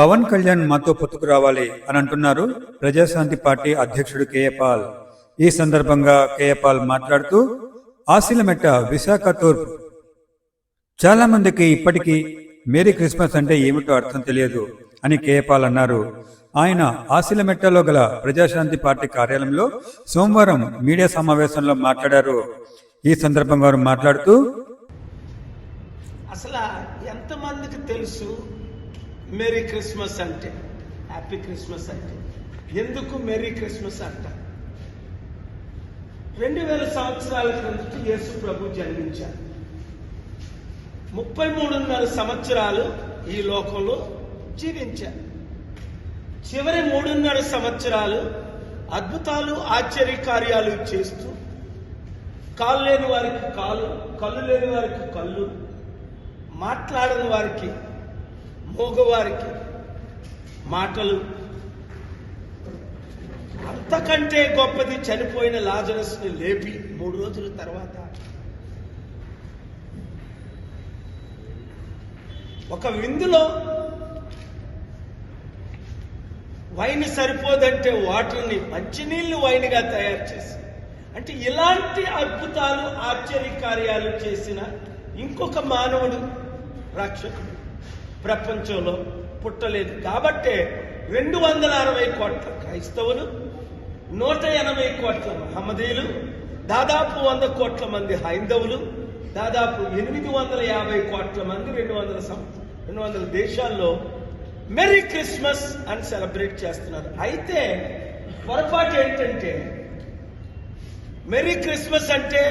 పవన్ కళ్యాణ్ మాతో పొత్తుకు రావాలి అని అంటున్నారు ప్రజాశాంతి పార్టీ అధ్యక్షుడు కేఏపాల్ ఈ సందర్భంగా కేఏపాల్ మాట్లాడుతూ ఆశీలమెట్ట విశాఖ తూర్పు. చాలా మందికి ఇప్పటికీ మేరీ క్రిస్మస్ అంటే ఏమిటో అర్థం తెలియదు అని కేఏ పాల్ అన్నారు. ఆయన ఆశీలమెట్టలో గల ప్రజాశాంతి పార్టీ కార్యాలయంలో సోమవారం మీడియా సమావేశంలో మాట్లాడారు. ఈ సందర్భంగా వారు మాట్లాడుతూ అసలు ఎంతమందికి తెలుసు మెరీ క్రిస్మస్ అంటే హ్యాపీ క్రిస్మస్ అంటే. ఎందుకు మెరీ క్రిస్మస్ అంట? రెండు వేల సంవత్సరాల క్రిందట యేసు ప్రభు జన్మించారు ముప్పై మూడున్నర సంవత్సరాలు ఈ లోకంలో జీవించారు చివరి మూడున్నర సంవత్సరాలు అద్భుతాలు ఆశ్చర్య కార్యాలు చేస్తూ కాళ్ళు లేని వారికి కాలు కళ్ళు లేని వారికి కళ్ళు మాట్లాడని వారికి మగవారికి మాటలు. అంతకంటే గొప్పది చనిపోయిన లాజరస్ని లేపి మూడు రోజుల తర్వాత ఒక విందులో వైన్ సరిపోదంటే వాటర్ని మంచినీళ్ళు వైన్గా తయారు చేసి అంటే ఇలాంటి అద్భుతాలు ఆశ్చర్య కార్యాలు చేసిన ఇంకొక మానవుడు రక్షకుడు ప్రపంచంలో పుట్టలేదు. కాబట్టే రెండు వందల అరవై కోట్ల క్రైస్తవులు నూట ఎనభై కోట్ల మహమ్మదీయులు దాదాపు వంద కోట్ల మంది హైందవులు దాదాపు ఎనిమిది వందల యాభై కోట్ల మంది రెండు వందల రెండు వందల దేశాల్లో మెరీ క్రిస్మస్ అని సెలబ్రేట్ చేస్తున్నారు. అయితే పొరపాటు ఏంటంటే మెరీ క్రిస్మస్ అంటే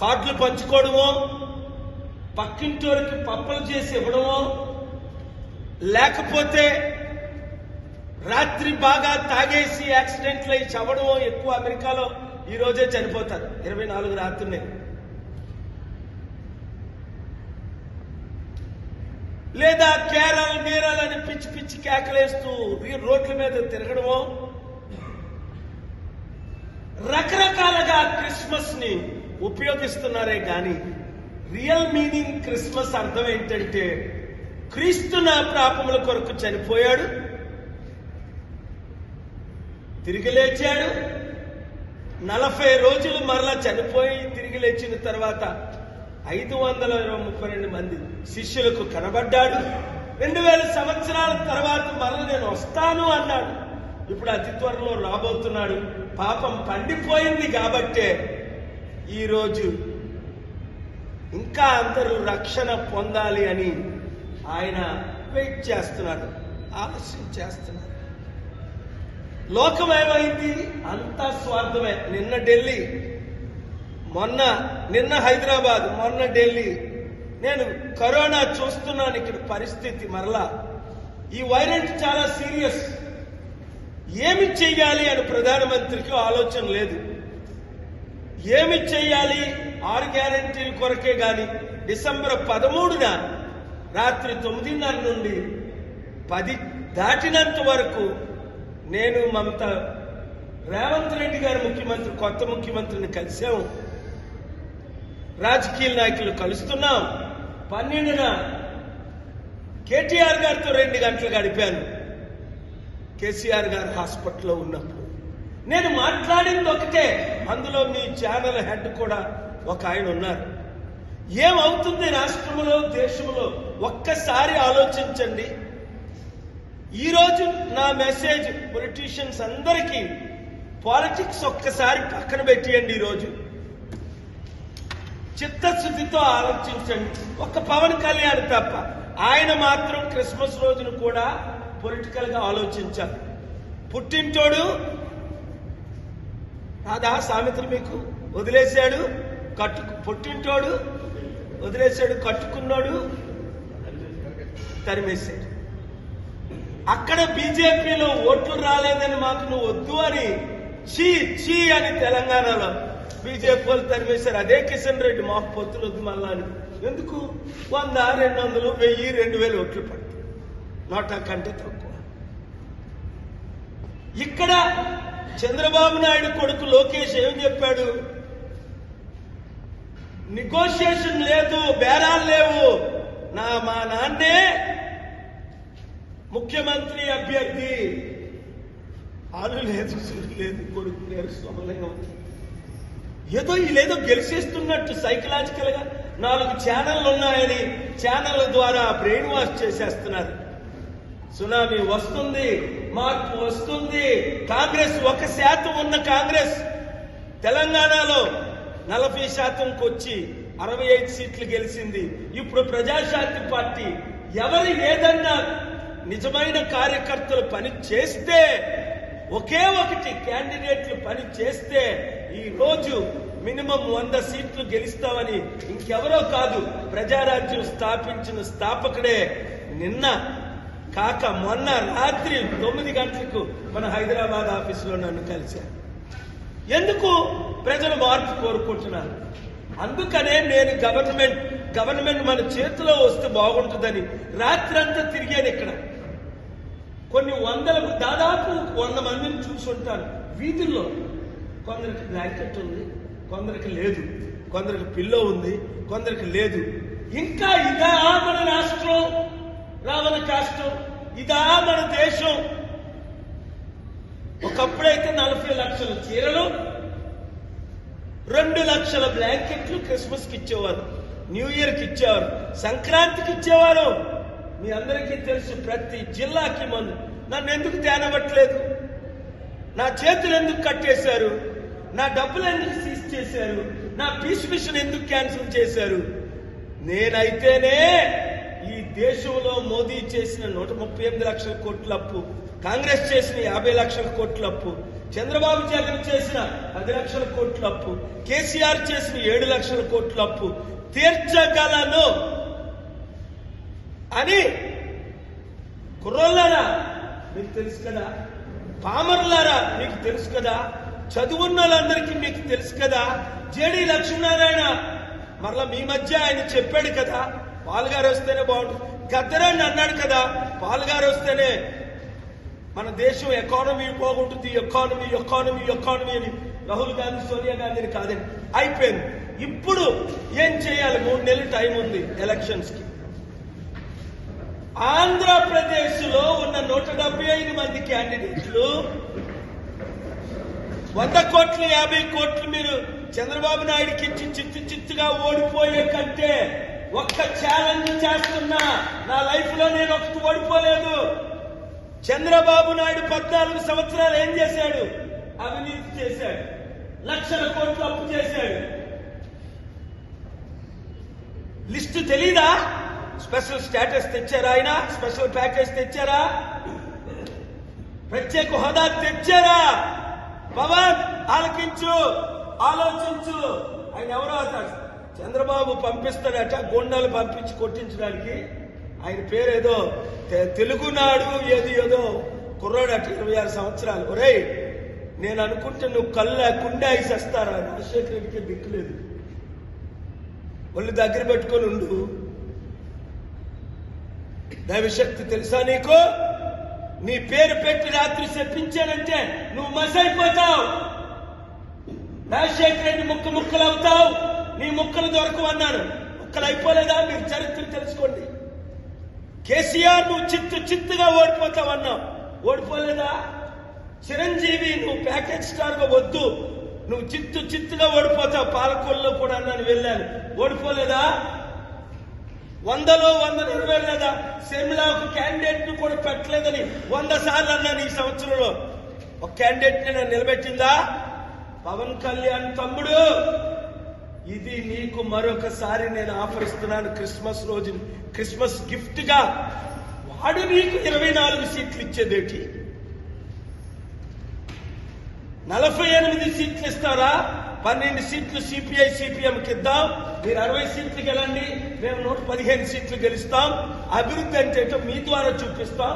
కార్డులు పంచుకోవడమో పక్కింటోరికి పప్పలు చేసి ఇవ్వడమో లేకపోతే రాత్రి బాగా తాగేసి యాక్సిడెంట్లు అయి చవడమో ఎక్కువ అమెరికాలో ఈ రోజే చనిపోతారు. ఇరవై నాలుగు రాత్రులే. లేదా కేరళ మీరల్ అని పిచ్చి పిచ్చి కేకలేస్తూ రోడ్ల మీద తిరగడమో రకరకాలుగా క్రిస్మస్ని ఉపయోగిస్తున్నారే కానీ రియల్ మీనింగ్ క్రిస్మస్ అర్థం ఏంటంటే క్రీస్తు నా పాపముల కొరకు చనిపోయాడు తిరిగి లేచాడు నలభై రోజులు మరలా చనిపోయి తిరిగి లేచిన తర్వాత ఐదు వందల ముప్పై రెండు మంది శిష్యులకు కనబడ్డాడు. రెండు వేల సంవత్సరాల తర్వాత మరల నేను వస్తాను అన్నాడు. ఇప్పుడు అతి త్వరలో రాబోతున్నాడు. పాపం పండిపోయింది కాబట్టే ఈరోజు ఇంకా అందరూ రక్షణ పొందాలి అని ఆయన వెయిట్ చేస్తున్నాడు ఆలస్యం చేస్తున్నాడు. లోకం ఏమైంది? అంతా స్వార్థమే. నిన్న ఢిల్లీ మొన్న నిన్న హైదరాబాద్ మొన్న ఢిల్లీ. నేను కరోనా చూస్తున్నాను ఇక్కడ పరిస్థితి మరలా. ఈ వైరస్ చాలా సీరియస్. ఏమి చెయ్యాలి అని ప్రధానమంత్రికి ఆలోచన లేదు. ఏమి చెయ్యాలి? ఆరు గ్యారంటీల కొరకే గాని డిసెంబర్ పదమూడున రాత్రి తొమ్మిదిన్నర నుండి పది దాటినంత వరకు నేను మమత రేవంత్ రెడ్డి గారు ముఖ్యమంత్రి కొత్త ముఖ్యమంత్రిని కలిసాము రాజకీయ నాయకులు కలుస్తున్నాం. పన్నెండున కేటీఆర్ గారితో రెండు గంటలు గడిపాను. కేసీఆర్ గారు హాస్పిటల్లో ఉన్నప్పుడు. నేను మాట్లాడింది ఒకటే అందులో మీ ఛానల్ హెడ్ కూడా ఒక ఆయన ఉన్నారు. ఏమవుతుంది రాష్ట్రంలో దేశంలో ఒక్కసారి ఆలోచించండి. ఈరోజు నా మెసేజ్ పొలిటీషియన్స్ అందరికీ పాలిటిక్స్ ఒక్కసారి పక్కన పెట్టియండి ఈరోజు. చిత్తశుద్ధితో ఆలోచించండి. ఒక్క పవన్ కళ్యాణ్ తప్ప ఆయన మాత్రం క్రిస్మస్ రోజును కూడా పొలిటికల్గా ఆలోచించారు పుట్టింటోడు కాదా సామెతలు మీకు వదిలేశాడు. కట్టు పుట్టింటోడు వదిలేశాడు కట్టుకున్నాడు తరిమేశాడు. అక్కడ బీజేపీలో ఓట్లు రాలేదని మాకు నువ్వు వద్దు అని చీ చీ అని తెలంగాణలో బీజేపీ వాళ్ళు తరిమేశారు. అదే కిషన్ రెడ్డి మాకు పొత్తులు వద్దు మళ్ళా అని. ఎందుకు? వంద రెండు వందలు వెయ్యి రెండు వేలు ఓట్లు పడతాయి. నోటా కంటే తక్కువ. ఇక్కడ చంద్రబాబు నాయుడు కొడుకు లోకేష్ ఏం చెప్పాడు? నెగోషియేషన్ లేదు బేరాలు లేవు. నా మా నాన్నే ముఖ్యమంత్రి అభ్యర్థి. ఆలు లేదు లేదు కొడుకు లేదు సొమలేం ఏదో వీళ్ళేదో గెలిచేస్తున్నట్టు సైకలాజికల్గా నాలుగు ఛానళ్ళు ఉన్నాయని ఛానళ్ళ ద్వారా బ్రెయిన్ వాష్ చేసేస్తున్నారు. సునామీ వస్తుంది మార్పు వస్తుంది. కాంగ్రెస్ ఒక శాతం ఉన్న కాంగ్రెస్. తెలంగాణలో నలభై శాతంకి వచ్చి అరవై ఐదు సీట్లు గెలిచింది. ఇప్పుడు ప్రజాశాంతి పార్టీ ఎవరు ఏదన్నా నిజమైన కార్యకర్తలు పని చేస్తే ఒకే ఒకటి క్యాండిడేట్లు పని చేస్తే ఈ రోజు మినిమం వంద సీట్లు గెలుస్తామని ఇంకెవరో కాదు ప్రజారాజ్యం స్థాపించిన స్థాపకుడే నిన్న కాక మొన్న రాత్రి తొమ్మిది గంటలకు మన హైదరాబాద్ ఆఫీసులో నన్ను కలిశారు. ఎందుకు ప్రజలు మార్పు కోరుకుంటున్నారు. అందుకనే నేను గవర్నమెంట్ గవర్నమెంట్ మన చేతిలో వస్తే బాగుంటుందని రాత్రంతా తిరిగాను ఇక్కడ. కొన్ని వందల దాదాపు వంద మందిని చూసుంటాను. వీధుల్లో కొందరికి బ్లాంకెట్ ఉంది కొందరికి లేదు. కొందరికి పిల్లో ఉంది కొందరికి లేదు. ఇంకా ఇదా మన రాష్ట్రం? రావణ కాష్టం. ఇదా మన దేశం. ఒకప్పుడైతే నలభై లక్షల చీరలు రెండు లక్షల బ్లాంకెట్లు క్రిస్మస్కి ఇచ్చేవారు న్యూ ఇయర్కి ఇచ్చేవారు సంక్రాంతికి ఇచ్చేవారు. మీ అందరికీ తెలుసు ప్రతి జిల్లాకి మందు నన్ను ఎందుకు తేనవట్లేదు నా చేతులు ఎందుకు కట్టేశారు? నా డబ్బులు ఎందుకు సీజ్ చేశారు? నా పీస్ మిషన్ ఎందుకు క్యాన్సిల్ చేశారు? నేనైతేనే ఈ దేశంలో మోదీ చేసిన నూట ముప్పై ఎనిమిది లక్షల కోట్ల అప్పు కాంగ్రెస్ చేసిన యాభై లక్షల కోట్ల అప్పు చంద్రబాబు జగన్ చేసిన పది లక్షల కోట్ల అప్పు కేసీఆర్ చేసిన ఏడు లక్షల కోట్ల అప్పు తీర్చగలను అని కుర్రోళ్ళారా మీకు తెలుసు కదా? పామర్లారా మీకు తెలుసు కదా? చదువున్న వాళ్ళందరికీ మీకు తెలుసు కదా? జేడి లక్ష్మీనారాయణ మరలా మీ మధ్య ఆయన చెప్పాడు కదా? పాలుగారు వస్తేనే బాగుంటుంది. గద్దరాన్ని అన్నాడు కదా? పాలుగారు వస్తేనే మన దేశం ఎకానమీ పోగొట్టుద్ది ఎకానమీ ఎకానమీ ఎకానమీ అని రాహుల్ గాంధీ సోనియా గాంధీని కాదని అయిపోయింది. ఇప్పుడు ఏం చేయాలి? మూడు నెలలు టైం ఉంది ఎలక్షన్స్కి. ఆంధ్రప్రదేశ్లో ఉన్న నూట డెబ్బై ఐదు మంది క్యాండిడేట్లు వంద కోట్లు యాభై కోట్లు మీరు చంద్రబాబు నాయుడుకి ఇచ్చి చిత్తు చిత్తుగా ఓడిపోయే కంటే ఒక్క ఛాలెంజ్ చేస్తున్నా. నా లైఫ్లో నేను ఒకటి ఓడిపోలేదు. చంద్రబాబు నాయుడు పద్నాలుగు సంవత్సరాలు ఏం చేశాడు? అవినీతి చేశాడు. లక్షల కోట్లు అప్పు చేశాడు. లిస్టు తెలీదా? స్పెషల్ స్టేటస్ తెచ్చారా ఆయన? స్పెషల్ ప్యాకేజ్ తెచ్చారా? ప్రత్యేక హోదా తెచ్చారా? పవన్ ఆలకించు ఆలోచించు. ఆయన ఎవరో అవుతాడు చంద్రబాబు పంపిస్తాడట గుండాలు పంపించి కొట్టించడానికి. ఆయన పేరేదో తెలుగునాడు ఏది ఏదో కుర్రాడట ఇరవై ఆరు సంవత్సరాలు. ఒరే నేను అనుకుంటే నువ్వు కళ్ళ కుండే వేసేస్తారా వస్తారా రాజశేఖర రెడ్డికి దిక్కులేదు ఒళ్ళు దగ్గర పెట్టుకొని ఉండు. దైవశక్తి తెలుసా నీకు? నీ పేరు పెట్టి రాత్రి చెప్పించానంటే నువ్వు మసైపోతావు. రాజశేఖర రెడ్డి ముక్క ముక్కలు అవుతావు నీ ముక్కలు దొరకవు ముక్కలు అయిపోలేదా మీరు చరిత్ర తెలుసుకోండి. కేసీఆర్ నువ్వు చిత్తు చిత్తుగా ఓడిపోతావు అన్నావు ఓడిపోలేదా? చిరంజీవి నువ్వు ప్యాకేజ్ స్టార్గా వద్దు. నువ్వు చిత్తు చిత్తుగా ఓడిపోతావు. పాలకొల్లో కూడా అన్నాను వెళ్ళాను. ఓడిపోలేదా? వందలో వంద నెరవేరలేదా? సెమిలా ఒక క్యాండిడేట్ను కూడా పెట్టలేదని వంద సార్లు అన్నాను ఈ సంవత్సరంలో. ఒక క్యాండిడేట్ నేను నిలబెట్టిందా? పవన్ కళ్యాణ్ తమ్ముడు. ఇది నీకు మరొకసారి నేను ఆఫర్ ఇస్తున్నాను క్రిస్మస్ రోజు క్రిస్మస్ గిఫ్ట్గా వాడు నీకు ఇరవై నాలుగు సీట్లు ఇచ్చేదేటి? నలభై ఎనిమిది సీట్లు ఇస్తారా? పన్నెండు సీట్లు సిపిఐ సిపిఎంకి ఇద్దాం. మీరు అరవై సీట్లు గెలండి. మేము నూట పదిహేను సీట్లు గెలుస్తాం. అభివృద్ధి అంటే మీ ద్వారా చూపిస్తాం.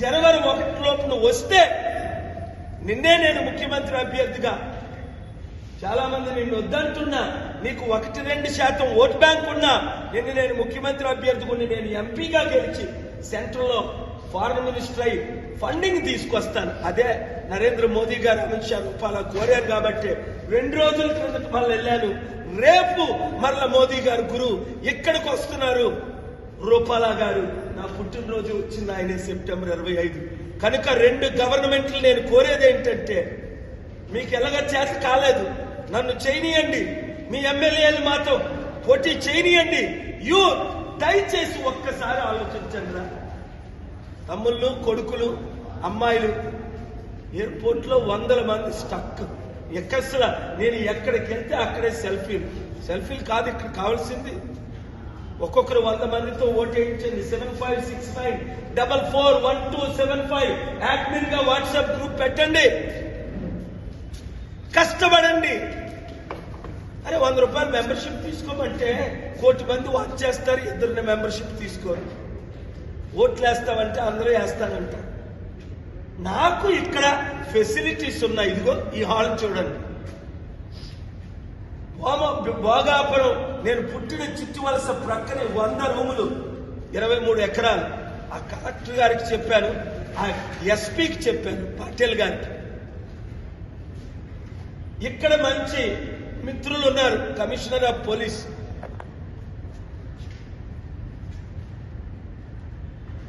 జనవరి ఒకటి లోపున వస్తే నిన్నే నేను ముఖ్యమంత్రి అభ్యర్థిగా. చాలా మంది నిన్ను వద్దంటున్నా నీకు ఒకటి రెండు శాతం ఓట్ బ్యాంక్ ఉన్నా నిన్ను నేను ముఖ్యమంత్రి అభ్యర్థిగా నేను ఎంపీగా గెలిచి సెంట్రల్లో ఫారెన్ మినిస్టర్ అయి ఫండింగ్ తీసుకొస్తాను. అదే నరేంద్ర మోదీ గారు అమిత్ షా రూపాల కోరారు కాబట్టి రెండు రోజుల క్రిందట మళ్ళీ వెళ్ళాను. రేపు మరల మోదీ గారు గురు ఇక్కడికి వస్తున్నారు. రూపాల గారు నా పుట్టినరోజు వచ్చింది ఆయన సెప్టెంబర్ ఇరవై ఐదు. కనుక రెండు గవర్నమెంట్లు నేను కోరేది ఏంటంటే మీకు ఎలాగ చేత కాలేదు. నన్ను చేయనీయండి. మీ ఎమ్మెల్యేలు మాతో పోటీ చేయనియండి. యూ దయచేసి ఒక్కసారి ఆలోచించండి రా. తమ్ముళ్ళు కొడుకులు అమ్మాయిలు ఎయిర్పోర్ట్లో వందల మంది స్టక్. ఎక్కసల నేను ఎక్కడికి వెళ్తే అక్కడే సెల్ఫీలు సెల్ఫీలు కాదు ఇక్కడ కావాల్సింది. ఒక్కొక్కరు వంద మందితో ఓటేయించండి seven five six nine double four one two seven five యాడ్మిన్గా WhatsApp group పెట్టండి. కష్టపడండి. అరే వంద రూపాయలు మెంబర్షిప్ తీసుకోమంటే కోటి మంది వాచ్ చేస్తారు ఇద్దరిని మెంబర్షిప్ తీసుకోరు. ఓట్లు వేస్తామంటే అందరూ వేస్తానంట. నాకు ఇక్కడ ఫెసిలిటీస్ ఉన్నాయి. ఇదిగో ఈ హాల్ చూడండి. భోగాపురం నేను పుట్టిన చుట్టువలస ప్రక్కనే వంద రూములు ఇరవై మూడు ఎకరాలు. ఆ కలెక్టర్ గారికి చెప్పాను ఆ ఎస్పీకి చెప్పాను పటేల్ గారికి. ఇక్కడ మంచి మిత్రులు ఉన్నారు కమిషనర్ ఆఫ్ పోలీస్.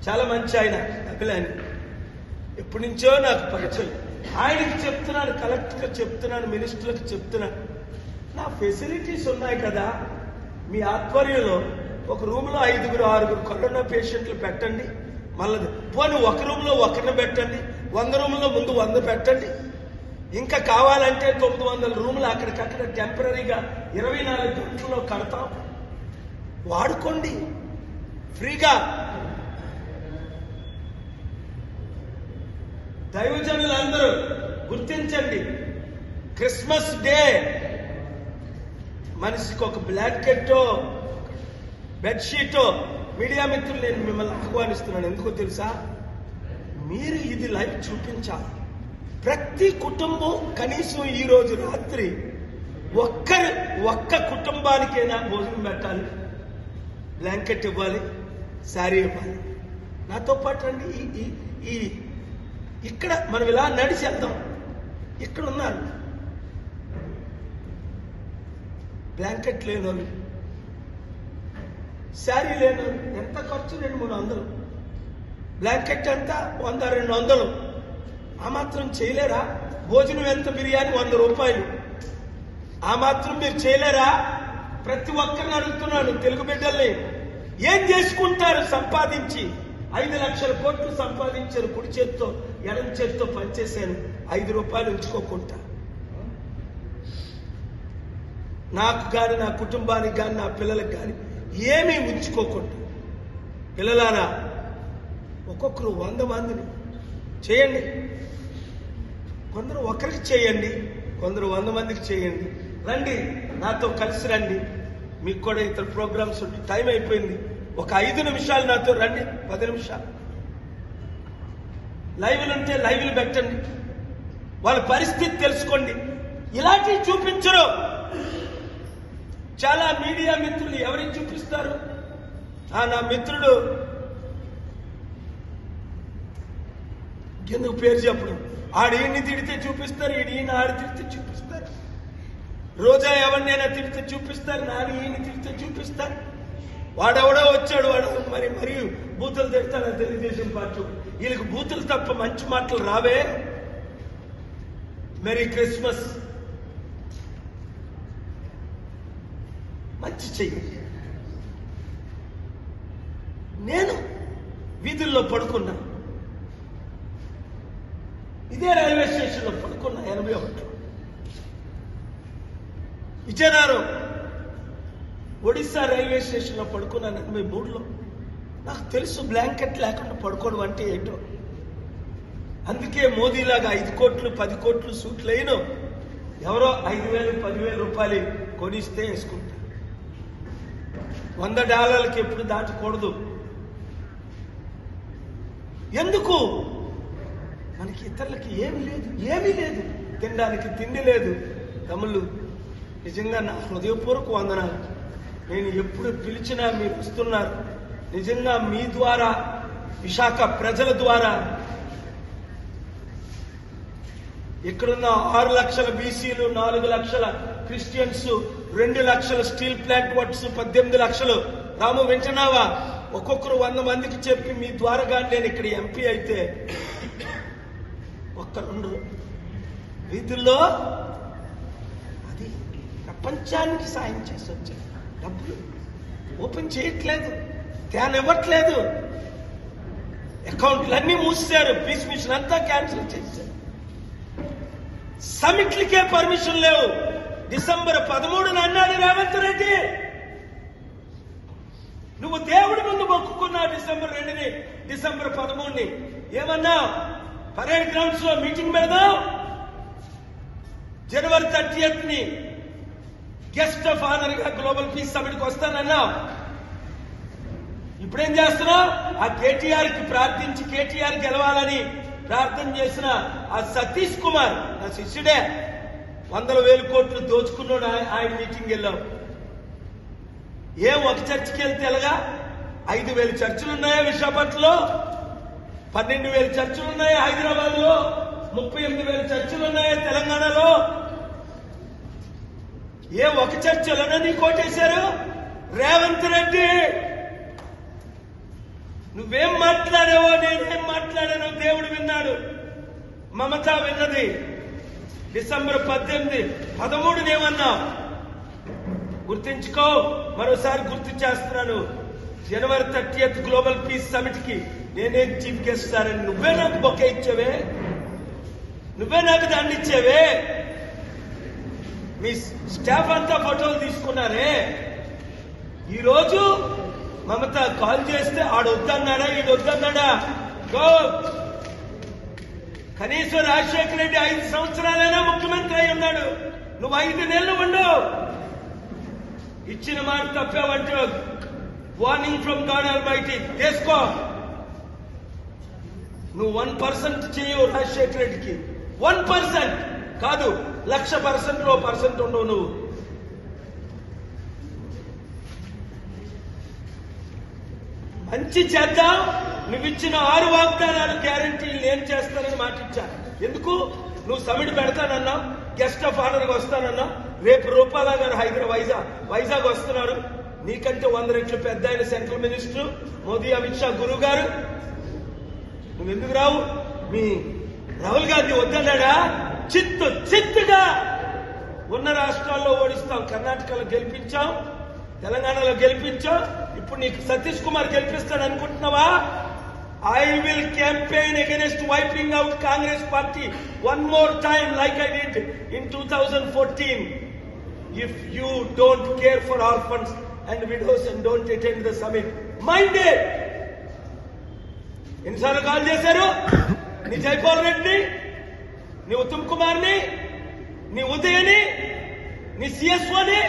చాలా మంచి ఆయన. అభిలాని ఎప్పటి నుంచో నాకు పరిచయం. ఆయనకి చెప్తున్నాను కలెక్టర్కి చెప్తున్నాను మినిస్టర్లకు చెప్తున్నాను. నా ఫెసిలిటీస్ ఉన్నాయి కదా. మీ ఆధ్వర్యంలో ఒక రూమ్లో ఐదుగురు ఆరుగురు కరోనా పేషెంట్లు పెట్టండి. మళ్ళీ పోనీ ఒక రూమ్లో ఒకరిని పెట్టండి. వంద రూమ్లో ముందు వంద పెట్టండి. ఇంకా కావాలంటే తొమ్మిది వందల రూములు అక్కడికక్కడ టెంపరీగా ఇరవై నాలుగు గంటల్లో కడతాం. వాడుకోండి. ఫ్రీగా. దైవజనులందరూ గుర్తించండి. Christmas day. మనిషికి ఒక బ్లాంకెట్టో బెడ్షీటో మీడియా మిత్రులు నేను మిమ్మల్ని ఆహ్వానిస్తున్నాను. ఎందుకో తెలుసా? మీరు ఇది లైవ్ చూపించాలి. ప్రతి కుటుంబం కనీసం ఈ రోజు రాత్రి ఒక్కరు ఒక్క కుటుంబానికైనా భోజనం పెట్టాలి. బ్లాంకెట్ ఇవ్వాలి శారీ ఇవ్వాలి. నాతో పాటు అండి ఈ ఈ ఈ ఇక్కడ మనం ఇలా నడిచి వెళ్దాం. ఇక్కడ ఉన్నారు. బ్లాంకెట్ లేనోళ్ళు శారీ లేనోళ్ళు ఎంత ఖర్చు? రెండు మూడు వందలు. బ్లాంకెట్ ఎంత? వంద రెండు వందలు. ఆ మాత్రం చేయలేరా? భోజనం ఎంత? బిర్యానీ వంద రూపాయలు. ఆ మాత్రం మీరు చేయలేరా? ప్రతి ఒక్కరిని అడుగుతున్నాను తెలుగు బిడ్డల్ని. ఏం చేసుకుంటారు సంపాదించి? ఐదు లక్షల కోట్లు సంపాదించారు కుడి చేత్తో ఎడం చేత్తో పనిచేశాను ఐదు రూపాయలు ఉంచుకోకుండా. నాకు కానీ నా కుటుంబానికి కానీ నా పిల్లలకు కానీ ఏమీ ఉంచుకోకుండా. పిల్లలారా ఒక్కొక్కరు వంద మందిని. చేయండి. కొందరు ఒకరికి చేయండి కొందరు వంద మందికి చేయండి. రండి నాతో కలిసి రండి. మీకు కూడా ఇతర ప్రోగ్రామ్స్ ఉంటాయి టైం అయిపోయింది. ఒక ఐదు నిమిషాలు నాతో రండి పది నిమిషాలు. లైవ్లు ఉంటే లైవ్లు పెట్టండి. వాళ్ళ పరిస్థితి తెలుసుకోండి. ఇలాంటివి చూపించరు. చాలా మీడియా మిత్రులు ఎవరికి చూపిస్తారు? ఆ నా మిత్రుడు ఎందుకు పేరు చెప్పడం ఆడు తిడితే చూపిస్తారు ఈయన ఆడి తిడితే చూపిస్తారు. రోజా ఎవరినైనా తిడితే చూపిస్తారు నాని ఈయన తిడితే చూపిస్తారు. వాడెవడో వచ్చాడు వాడు మరి మరియు బూతులు తిడతాడు తెలుగుదేశం పార్టీ వీళ్ళకి బూతులు తప్ప మంచి మాటలు రావే. మెరీ క్రిస్మస్ మంచి చెయ్యి. నేను వీధుల్లో పడుకున్నా. ఇదే రైల్వే స్టేషన్లో పడుకున్న ఎనభై ఒకటిలో విజయనగరం ఒడిశా రైల్వే స్టేషన్లో పడుకున్న ఎనభై మూడులో. నాకు తెలుసు బ్లాంకెట్ లేకుండా పడుకోవడం అంటే ఏంటో. అందుకే మోదీలాగా ఐదు కోట్లు పది కోట్లు సూట్లు అయిన ఎవరో ఐదు వేలు పదివేలు రూపాయలు కొనిస్తే వేసుకుంటారు వంద డాలర్లకి ఎప్పుడు దాటకూడదు. ఎందుకు? మనకి ఇతరులకి ఏమి లేదు ఏమీ లేదు. తినడానికి తిండి లేదు. తమ్ముళ్ళు నిజంగా నా హృదయపూర్వక వందనాలు. నేను ఎప్పుడు పిలిచినా మీరు వస్తున్నారు. నిజంగా మీ ద్వారా విశాఖ ప్రజల ద్వారా. ఇక్కడున్న ఆరు లక్షల బీసీలు నాలుగు లక్షల క్రిస్టియన్స్ రెండు లక్షల స్టీల్ ప్లాంట్ వర్క్స్ పద్దెనిమిది లక్షలు. రాము వింటున్నావా? ఒక్కొక్కరు వంద మందికి చెప్పి మీ ద్వారాగా నేను ఇక్కడ ఎంపీ అయితే. ఒక్కరుండు వీధుల్లో అది ప్రపంచానికి సాయం చేసి వచ్చారు డబ్బులు ఓపెన్ చేయట్లేదు ధ్యాన ఇవ్వట్లేదు. అకౌంట్లు అన్నీ మూసారు పీస్ మిషన్ అంతా క్యాన్సిల్ చేశారు. సమిట్లకే పర్మిషన్ లేవు. డిసెంబర్ పదమూడున అన్నాడు రేవంత్ రెడ్డి. నువ్వు దేవుడి ముందు మొక్కుకున్నావు డిసెంబర్ రెండుని డిసెంబర్ పదమూడుని. ఏమన్నా పరేడ్ గ్రౌండ్స్లో మీటింగ్ పెడదాం. జనవరి థర్టీ ని గెస్ట్ ఆఫ్ ఆనర్గా గ్లోబల్ పీస్ సమిట్కి వస్తానన్నావు ఇప్పుడేం చేస్తున్నావు ఆ కేటీఆర్కి ప్రార్థించి కేటీఆర్ గెలవాలని ప్రార్థన చేసిన ఆ సతీష్ కుమార్ నా శిష్యుడే వందల వేల కోట్లు దోచుకున్నాడు ఆయన మీటింగ్ వెళ్ళాం ఏం ఒక చర్చికి వెళ్తే ఎలాగా? ఐదు వేల చర్చిలు ఉన్నాయా విశాఖపట్నంలో? పన్నెండు వేల చర్చలు ఉన్నాయి హైదరాబాద్లో ముప్పై ఎనిమిది వేల చర్చలు ఉన్నాయా తెలంగాణలో. ఏ ఒక చర్చ నీ కోటేశారు? రేవంత్ రెడ్డి. నువ్వేం మాట్లాడావో నేనేం మాట్లాడానో దేవుడు విన్నాడు. మమత విన్నది. డిసెంబర్ పద్దెనిమిది పదమూడు పదమూడునేమన్నావు గుర్తించుకో మరోసారి గుర్తు చేస్తున్నాను. జనవరి థర్టీ గ్లోబల్ పీస్ సమిట్కి నేనే చీఫ్ గెస్ట్ నువ్వే నాకు బొకే ఇచ్చావే? నువ్వే నాకు దాన్ని ఇచ్చావే? మీ స్టాఫ్ అంతా ఫోటోలు తీసుకున్నారే? ఈరోజు మమత కాల్ చేస్తే ఆడు వద్దన్నాడా ఈడు వద్దన్నాడా? గో! కనీసం రాజశేఖర రెడ్డి ఐదు సంవత్సరాలైనా ముఖ్యమంత్రి అయి ఉన్నాడు. నువ్వు ఐదు నెలలు ఉండవు ఇచ్చిన మాట తప్పావంటే వార్నింగ్ ఫ్రమ్ గాడ్ ఆల్ బయటి తీసుకో నువ్వు వన్ పర్సెంట్ చేయవు రాజశేఖర రెడ్డికి. వన్ పర్సెంట్ కాదు లక్ష పర్సెంట్లో పర్సెంట్ ఉండవు నువ్వు. మంచి చేద్దాం నువ్వు ఇచ్చిన ఆరు వాగ్దానాలు గ్యారంటీలు నేను చేస్తానని మాటిచ్చా ఎందుకు? నువ్వు సమిట్ పెడతానన్నా గెస్ట్ ఆఫ్ ఆనర్ వస్తానన్నా రేపు రూపాల గారు హైదరాబాద్ వైజాగ్ వైజాగ్ వస్తున్నారు. నీకంటే వంద రెట్లు పెద్ద ఆయన సెంట్రల్ మినిస్టర్ మోదీ అమిత్ షా గురువు గారు నువ్వు ఎందుకు రావు? మీ రాహుల్ గాంధీ వద్దన్నాడా? చిత్తు చిత్తుగా ఉన్న రాష్ట్రాల్లో ఓడిస్తాం కర్ణాటకలో గెలిపించాం తెలంగాణలో గెలిపించాం ఇప్పుడు నీకు సతీష్ కుమార్ గెలిపిస్తాడు అనుకుంటున్నావా? I will campaign against wiping out Congress party one more time like I did in two thousand fourteen if you don't care for orphans and widows and don't attend the summit mind ఎన్నిసార్లు call చేశారు? నీ జైపాల్ రెడ్డిని నీ ఉత్తమ్ కుమార్ని నీ ఉదయని నీ సిఎస్ఓని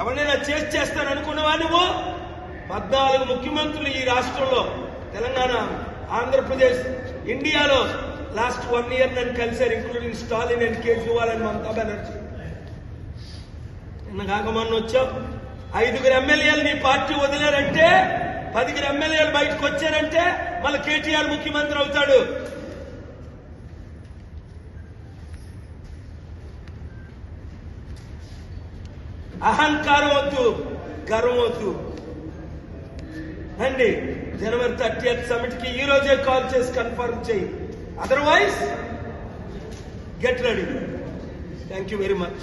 ఎవరినైనా చేసి చేస్తాను అనుకున్నావా నువ్వు? పద్నాలుగు ముఖ్యమంత్రులు ఈ రాష్ట్రంలో తెలంగాణ ఆంధ్రప్రదేశ్ ఇండియాలో లాస్ట్ వన్ ఇయర్ నన్ను కలిశారు including Stalin and Kejriwal and Mamata Banerjee. నిన్న కాక మొన్న వచ్చాం. ఐదుగురు ఎమ్మెల్యేలు నీ పార్టీ వదిలారంటే పదిగురు ఎమ్మెల్యేలు బయటకు వచ్చారంటే మళ్ళీ కేటీఆర్ ముఖ్యమంత్రి అవుతాడు. అహంకారం వద్దు గర్వం వద్దు. అండి జనవరి థర్టీ సమిట్కి ఈ రోజే కాల్ చేసి కన్ఫర్మ్ చేయి. Otherwise get ready thank you very much